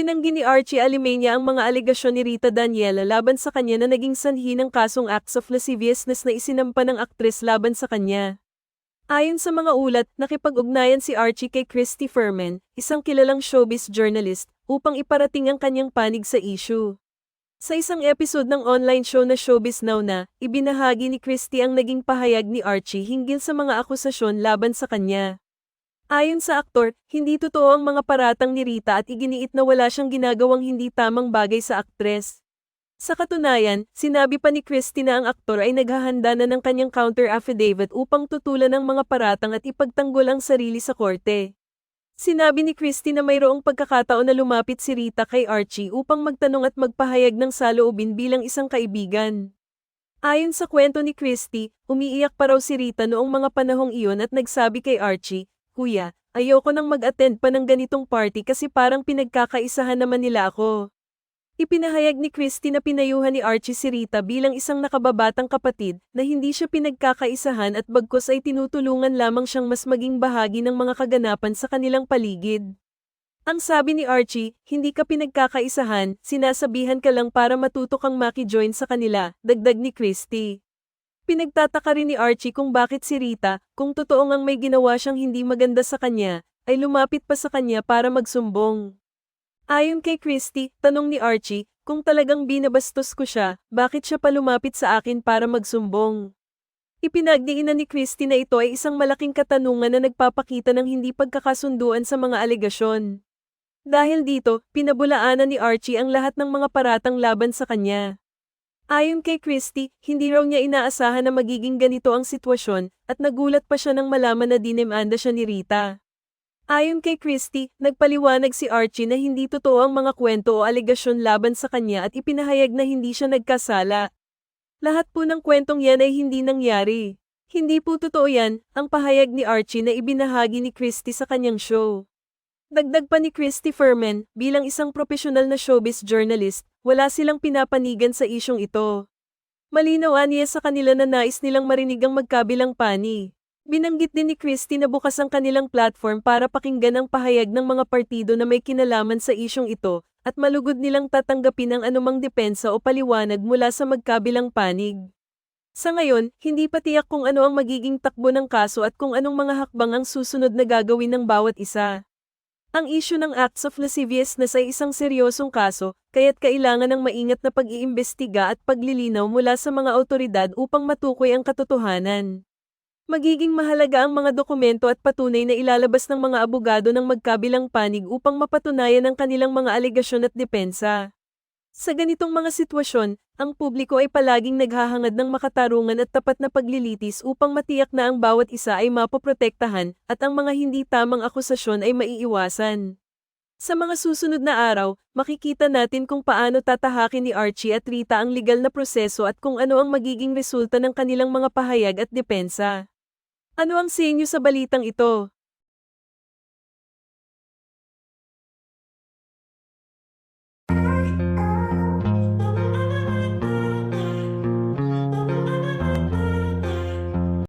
Tinanggi ni Archie Alimenya ang mga alegasyon ni Rita Daniela laban sa kanya na naging sanhi ng kasong acts of lasciviousness na isinampa ng aktres laban sa kanya. Ayon sa mga ulat, nakipag-ugnayan si Archie kay Christy Furman, isang kilalang showbiz journalist, upang iparating ang kanyang panig sa issue. Sa isang episode ng online show na Showbiz Now na, ibinahagi ni Christy ang naging pahayag ni Archie hinggil sa mga akusasyon laban sa kanya. Ayon sa aktor, hindi totoo ang mga paratang ni Rita at iginiit na wala siyang ginagawang hindi tamang bagay sa aktres. Sa katunayan, sinabi pa ni Christy na ang aktor ay naghahanda na ng kanyang counter affidavit upang tutulan ang mga paratang at ipagtanggol ang sarili sa korte. Sinabi ni Christy na mayroong pagkakataon na lumapit si Rita kay Archie upang magtanong at magpahayag ng saloobin bilang isang kaibigan. Ayon sa kwento ni Christy, umiiyak pa raw si Rita noong mga panahong iyon at nagsabi kay Archie, Kuya, ayoko nang mag-attend pa ng ganitong party kasi parang pinagkakaisahan naman nila ako. Ipinahayag ni Christy na pinayuhan ni Archie si Rita bilang isang nakababatang kapatid na hindi siya pinagkakaisahan at bagkos ay tinutulungan lamang siyang mas maging bahagi ng mga kaganapan sa kanilang paligid. Ang sabi ni Archie, hindi ka pinagkakaisahan, sinasabihan ka lang para matuto kang maki-join sa kanila, dagdag ni Christy. Pinagtataka rin ni Archie kung bakit si Rita, kung totoo ngang may ginawa siyang hindi maganda sa kanya, ay lumapit pa sa kanya para magsumbong. Ayon kay Christy, tanong ni Archie, kung talagang binabastos ko siya, bakit siya pa lumapit sa akin para magsumbong? Ipinagdiinan ni Christy na ito ay isang malaking katanungan na nagpapakita ng hindi pagkakasunduan sa mga alegasyon. Dahil dito, pinabulaanan ni Archie ang lahat ng mga paratang laban sa kanya. Ayon kay Christy, hindi raw niya inaasahan na magiging ganito ang sitwasyon, at nagulat pa siya nang malaman na dinemanda siya ni Rita. Ayon kay Christy, nagpaliwanag si Archie na hindi totoo ang mga kwento o alegasyon laban sa kanya at ipinahayag na hindi siya nagkasala. Lahat po ng kwentong yan ay hindi nangyari. Hindi po totoo yan, ang pahayag ni Archie na ibinahagi ni Christy sa kanyang show. Dagdag pa ni Christy Furman, bilang isang profesional na showbiz journalist, wala silang pinapanigan sa isyong ito. Malinaw niya sa kanila na nais nilang marinig ang magkabilang panig. Binanggit din ni Christie na bukas ang kanilang platform para pakinggan ang pahayag ng mga partido na may kinalaman sa isyong ito, at malugod nilang tatanggapin ang anumang depensa o paliwanag mula sa magkabilang panig. Sa ngayon, hindi pa tiyak kung ano ang magiging takbo ng kaso at kung anong mga hakbang ang susunod na gagawin ng bawat isa. Ang isyu ng acts of lasciviousness ay isang seryosong kaso, kaya't kailangan ng maingat na pag-iimbestiga at paglilinaw mula sa mga autoridad upang matukoy ang katotohanan. Magiging mahalaga ang mga dokumento at patunay na ilalabas ng mga abogado ng magkabilang panig upang mapatunayan ang kanilang mga alegasyon at depensa. Sa ganitong mga sitwasyon, ang publiko ay palaging naghahangad ng makatarungan at tapat na paglilitis upang matiyak na ang bawat isa ay mapoprotektahan at ang mga hindi tamang akusasyon ay maiiwasan. Sa mga susunod na araw, makikita natin kung paano tatahakin ni Archie at Rita ang legal na proseso at kung ano ang magiging resulta ng kanilang mga pahayag at depensa. Ano ang sinyo sa balitang ito?